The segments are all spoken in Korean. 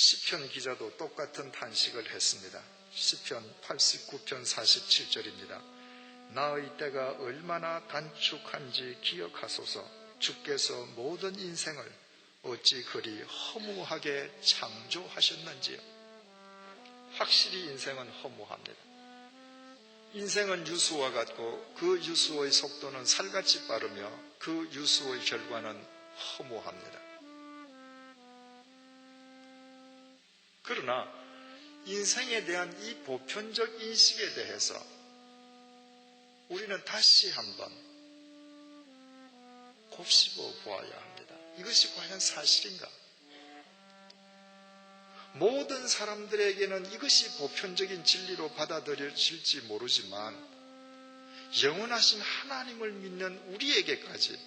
시편 기자도 똑같은 탄식을 했습니다. 시편 89편 47절입니다. 나의 때가 얼마나 단축한지 기억하소서 주께서 모든 인생을 어찌 그리 허무하게 창조하셨는지요. 확실히 인생은 허무합니다. 인생은 유수와 같고 그 유수의 속도는 살같이 빠르며 그 유수의 결과는 허무합니다. 그러나 인생에 대한 이 보편적 인식에 대해서 우리는 다시 한번 곱씹어 보아야 합니다. 이것이 과연 사실인가? 모든 사람들에게는 이것이 보편적인 진리로 받아들여질지 모르지만 영원하신 하나님을 믿는 우리에게까지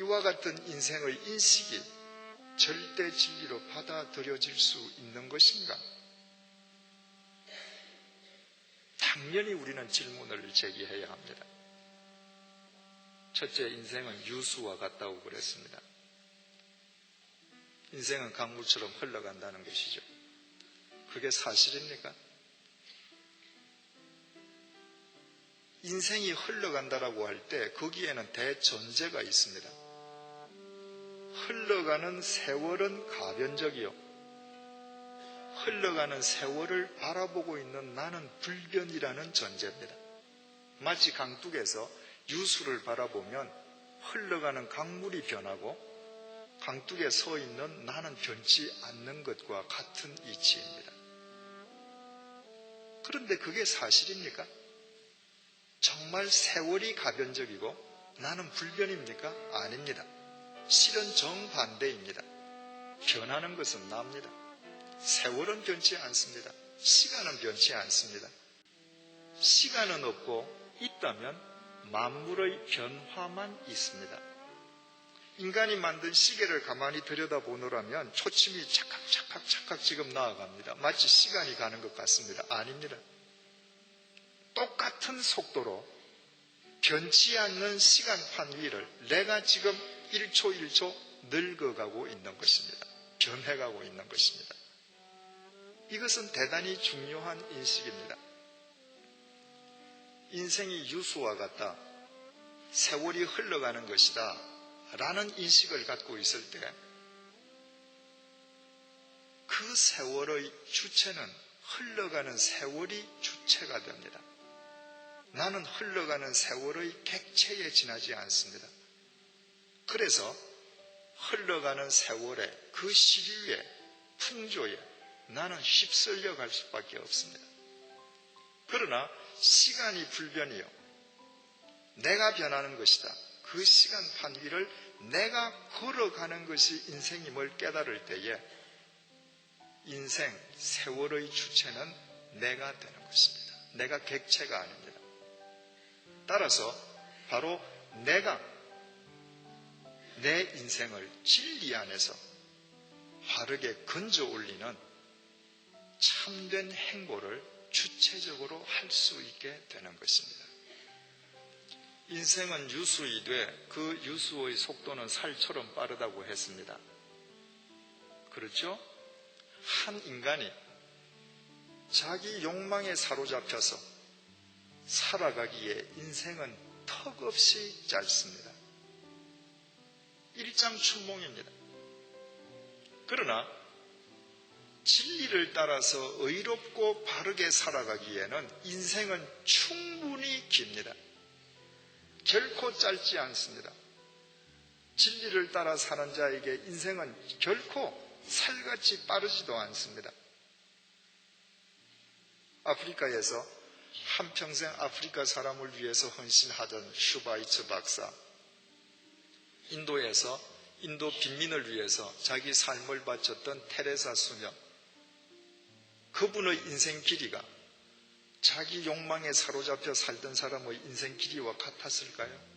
이와 같은 인생의 인식이 절대 진리로 받아들여질 수 있는 것인가? 당연히 우리는 질문을 제기해야 합니다. 첫째, 인생은 유수와 같다고 그랬습니다. 인생은 강물처럼 흘러간다는 것이죠. 그게 사실입니까? 인생이 흘러간다라고 할 때 거기에는 대전제가 있습니다. 흘러가는 세월은 가변적이요. 흘러가는 세월을 바라보고 있는 나는 불변이라는 전제입니다. 마치 강둑에서 유수를 바라보면 흘러가는 강물이 변하고 강둑에 서 있는 나는 변치 않는 것과 같은 이치입니다. 그런데 그게 사실입니까? 정말 세월이 가변적이고 나는 불변입니까? 아닙니다. 실은 정반대입니다. 변하는 것은 납니다. 세월은 변치 않습니다. 시간은 변치 않습니다. 시간은 없고 있다면 만물의 변화만 있습니다. 인간이 만든 시계를 가만히 들여다보노라면 초침이 착각 착각 착각 지금 나아갑니다. 마치 시간이 가는 것 같습니다. 아닙니다. 똑같은 속도로 변치 않는 시간판 위를 내가 지금 1초 1초 늙어가고 있는 것입니다. 변해가고 있는 것입니다. 이것은 대단히 중요한 인식입니다. 인생이 유수와 같다. 세월이 흘러가는 것이다. 라는 인식을 갖고 있을 때 그 세월의 주체는 흘러가는 세월이 주체가 됩니다. 나는 흘러가는 세월의 객체에 지나지 않습니다. 그래서 흘러가는 세월의 그 시류에 풍조에 나는 휩쓸려 갈 수밖에 없습니다. 그러나 시간이 불변이요. 내가 변하는 것이다. 그 시간 판 위를 내가 걸어가는 것이 인생임을 깨달을 때에 인생, 세월의 주체는 내가 되는 것입니다. 내가 객체가 아닙니다. 따라서 바로 내가 내 인생을 진리 안에서 바르게 건져 올리는 참된 행보를 주체적으로 할 수 있게 되는 것입니다. 인생은 유수이되 그 유수의 속도는 살처럼 빠르다고 했습니다. 그렇죠? 한 인간이 자기 욕망에 사로잡혀서 살아가기에 인생은 턱없이 짧습니다. 일장춘몽입니다. 그러나 진리를 따라서 의롭고 바르게 살아가기에는 인생은 충분히 깁니다. 결코 짧지 않습니다. 진리를 따라 사는 자에게 인생은 결코 살같이 빠르지도 않습니다. 아프리카에서 한평생 아프리카 사람을 위해서 헌신하던 슈바이츠 박사, 인도에서 인도 빈민을 위해서 자기 삶을 바쳤던 테레사 수녀, 그분의 인생 길이가 자기 욕망에 사로잡혀 살던 사람의 인생 길이와 같았을까요?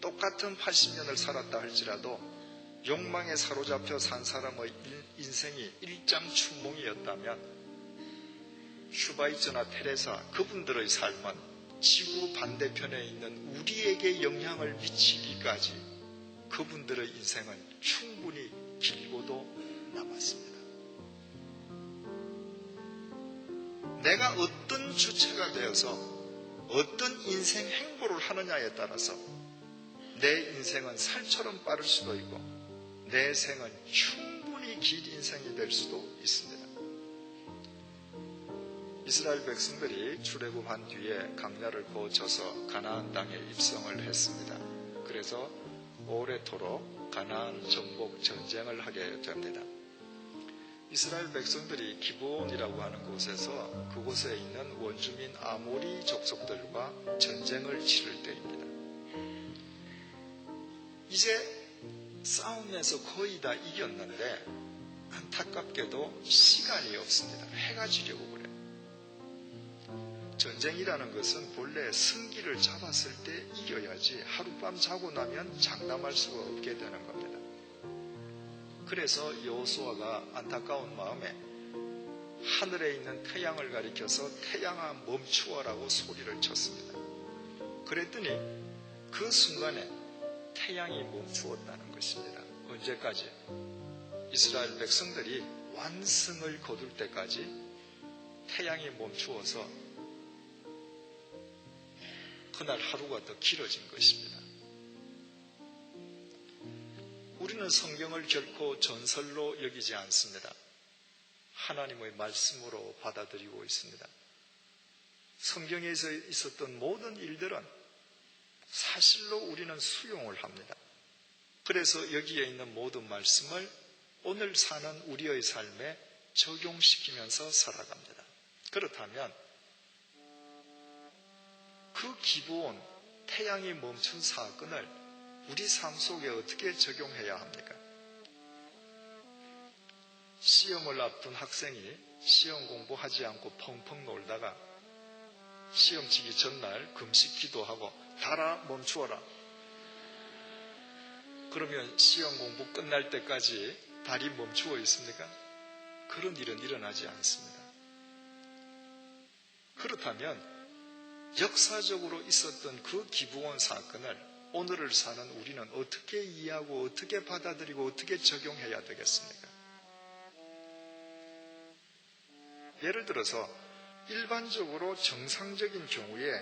똑같은 80년을 살았다 할지라도 욕망에 사로잡혀 산 사람의 인생이 일장춘몽이었다면 슈바이처나 테레사 그분들의 삶은 지구 반대편에 있는 우리에게 영향을 미치기까지 그분들의 인생은 충분히 길고도 남았습니다. 내가 어떤 주체가 되어서 어떤 인생 행보를 하느냐에 따라서 내 인생은 살처럼 빠를 수도 있고 내 생은 충분히 긴 인생이 될 수도 있습니다. 이스라엘 백성들이 출애굽한 뒤에 강야를 거쳐서 가나안 땅에 입성을 했습니다. 그래서 오래도록 가나안 정복 전쟁을 하게 됩니다. 이스라엘 백성들이 기브온이라고 하는 곳에서 그곳에 있는 원주민 아모리 족속들과 전쟁을 치를 때입니다. 이제 싸움에서 거의 다 이겼는데 안타깝게도 시간이 없습니다. 해가 지려고 그래요. 전쟁이라는 것은 본래 승기를 잡았을 때 이겨야지 하룻밤 자고 나면 장담할 수가 없게 되는 겁니다. 그래서 여호수아가 안타까운 마음에 하늘에 있는 태양을 가리켜서 태양아 멈추어라고 소리를 쳤습니다. 그랬더니 그 순간에 태양이 멈추었다는 것입니다. 언제까지? 이스라엘 백성들이 완승을 거둘 때까지 태양이 멈추어서 그날 하루가 더 길어진 것입니다. 우리는 성경을 결코 전설로 여기지 않습니다. 하나님의 말씀으로 받아들이고 있습니다. 성경에서 있었던 모든 일들은 사실로 우리는 수용을 합니다. 그래서 여기에 있는 모든 말씀을 오늘 사는 우리의 삶에 적용시키면서 살아갑니다. 그렇다면 그 기본 태양이 멈춘 사건을 우리 삶 속에 어떻게 적용해야 합니까? 시험을 앞둔 학생이 시험 공부하지 않고 펑펑 놀다가 시험 치기 전날 금식 기도하고 달아 멈추어라. 그러면 시험 공부 끝날 때까지 달이 멈추어 있습니까? 그런 일은 일어나지 않습니다. 그렇다면 역사적으로 있었던 그 기부원 사건을 오늘을 사는 우리는 어떻게 이해하고 어떻게 받아들이고 어떻게 적용해야 되겠습니까? 예를 들어서 일반적으로 정상적인 경우에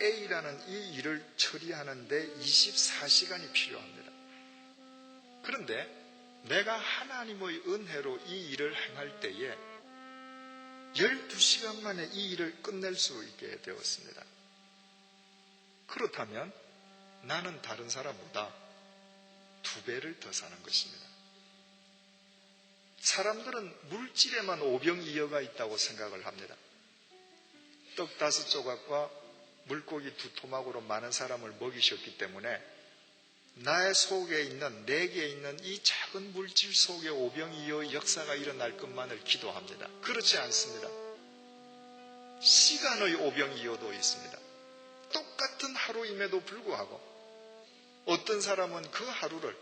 A라는 이 일을 처리하는데 24시간이 필요합니다. 그런데 내가 하나님의 은혜로 이 일을 행할 때에 12시간 만에 이 일을 끝낼 수 있게 되었습니다. 그렇다면 나는 다른 사람보다 두 배를 더 사는 것입니다. 사람들은 물질에만 오병이어가 있다고 생각을 합니다. 떡 다섯 조각과 물고기 두 토막으로 많은 사람을 먹이셨기 때문에 나의 속에 있는 내게 있는 이 작은 물질 속에 오병이어 역사가 일어날 것만을 기도합니다. 그렇지 않습니다. 시간의 오병이어도 있습니다. 똑같은 하루임에도 불구하고 어떤 사람은 그 하루를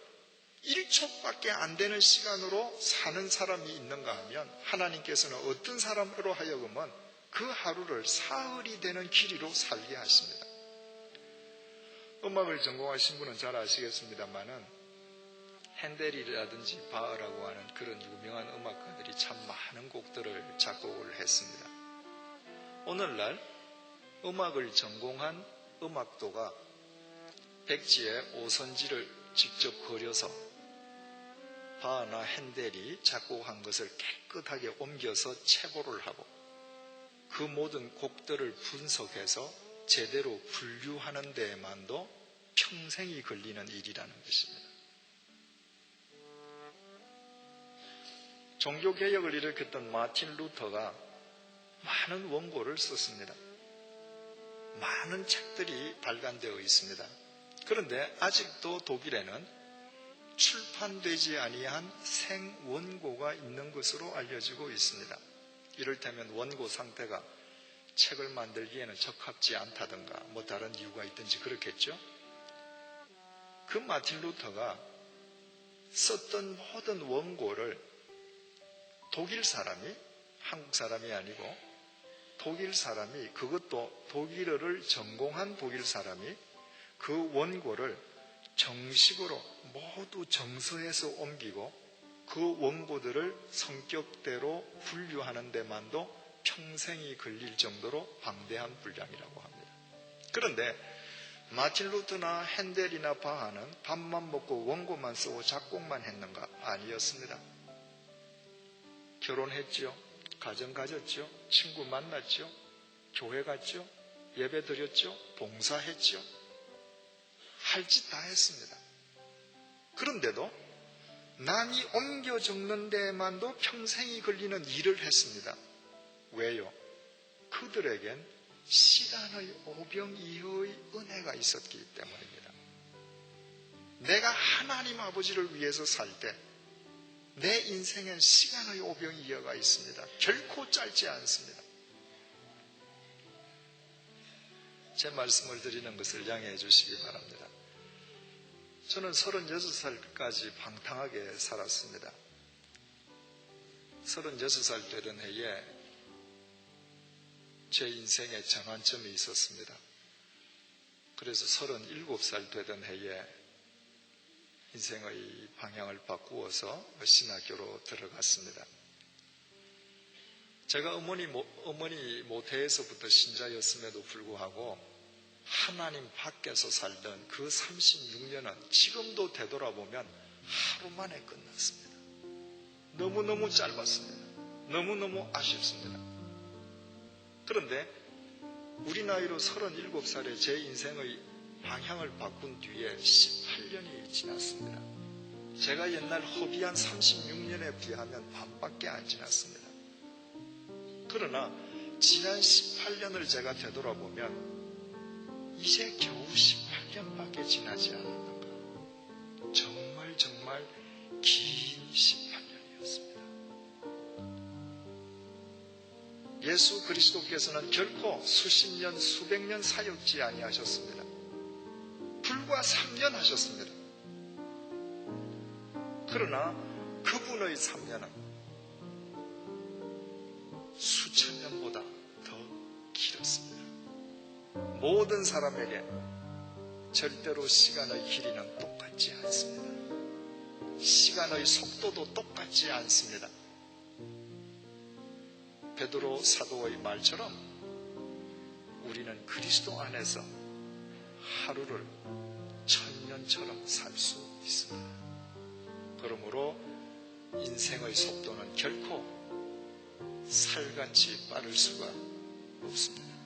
1초밖에 안 되는 시간으로 사는 사람이 있는가 하면 하나님께서는 어떤 사람으로 하여금은 그 하루를 사흘이 되는 길이로 살게 하십니다. 음악을 전공하신 분은 잘 아시겠습니다만은 핸델이라든지 바흐라고 하는 그런 유명한 음악가들이 참 많은 곡들을 작곡을 했습니다. 오늘날 음악을 전공한 음악도가 백지에 오선지를 직접 그려서 바하나 핸델이 작곡한 것을 깨끗하게 옮겨서 체보를 하고 그 모든 곡들을 분석해서 제대로 분류하는 데에만도 평생이 걸리는 일이라는 것입니다. 종교개혁을 일으켰던 마틴 루터가 많은 원고를 썼습니다. 많은 책들이 발간되어 있습니다. 그런데 아직도 독일에는 출판되지 아니한 생원고가 있는 것으로 알려지고 있습니다. 이를테면 원고 상태가 책을 만들기에는 적합지 않다든가 뭐 다른 이유가 있든지 그렇겠죠. 그 마틴 루터가 썼던 모든 원고를 독일 사람이 한국 사람이 아니고 독일 사람이 그것도 독일어를 전공한 독일 사람이 그 원고를 정식으로 모두 정서해서 옮기고 그 원고들을 성격대로 분류하는 데만도 평생이 걸릴 정도로 방대한 분량이라고 합니다. 그런데 마틴 루트나 핸델이나 바하는 밥만 먹고 원고만 쓰고 작곡만 했는가? 아니었습니다. 결혼했지요. 가정 가졌죠. 친구 만났죠. 교회 갔죠. 예배 드렸죠. 봉사했죠. 할짓 다 했습니다. 그런데도 남이 옮겨 적는 데만도 평생이 걸리는 일을 했습니다. 왜요? 그들에겐 시간의 오병이어의 은혜가 있었기 때문입니다. 내가 하나님 아버지를 위해서 살 때 내 인생엔 시간의 오병이어가 있습니다. 결코 짧지 않습니다. 제 말씀을 드리는 것을 양해해 주시기 바랍니다. 저는 36살까지 방탕하게 살았습니다. 36살 되던 해에 제 인생에 전환점이 있었습니다. 그래서 37살 되던 해에 인생의 방향을 바꾸어서 신학교로 들어갔습니다. 제가 어머니, 모, 어머니 모태에서부터 신자였음에도 불구하고 하나님 밖에서 살던 그 36년은 지금도 되돌아보면 하루 만에 끝났습니다. 너무너무 짧았습니다. 너무너무 아쉽습니다. 그런데 우리 나이로 37살에 제 인생의 방향을 바꾼 뒤에 18년이 지났습니다. 제가 옛날 허비한 36년에 비하면 반밖에 안 지났습니다. 그러나 지난 18년을 제가 되돌아보면 이제 겨우 18년밖에 지나지 않았는가. 정말 정말 긴 예수 그리스도께서는 결코 수십 년, 수백 년 사역지 아니하셨습니다. 불과 3년 하셨습니다. 그러나 그분의 3년은 수천 년보다 더 길었습니다. 모든 사람에게 절대로 시간의 길이는 똑같지 않습니다. 시간의 속도도 똑같지 않습니다. 베드로 사도의 말처럼 우리는 그리스도 안에서 하루를 천년처럼 살 수 있습니다. 그러므로 인생의 속도는 결코 살같이 빠를 수가 없습니다.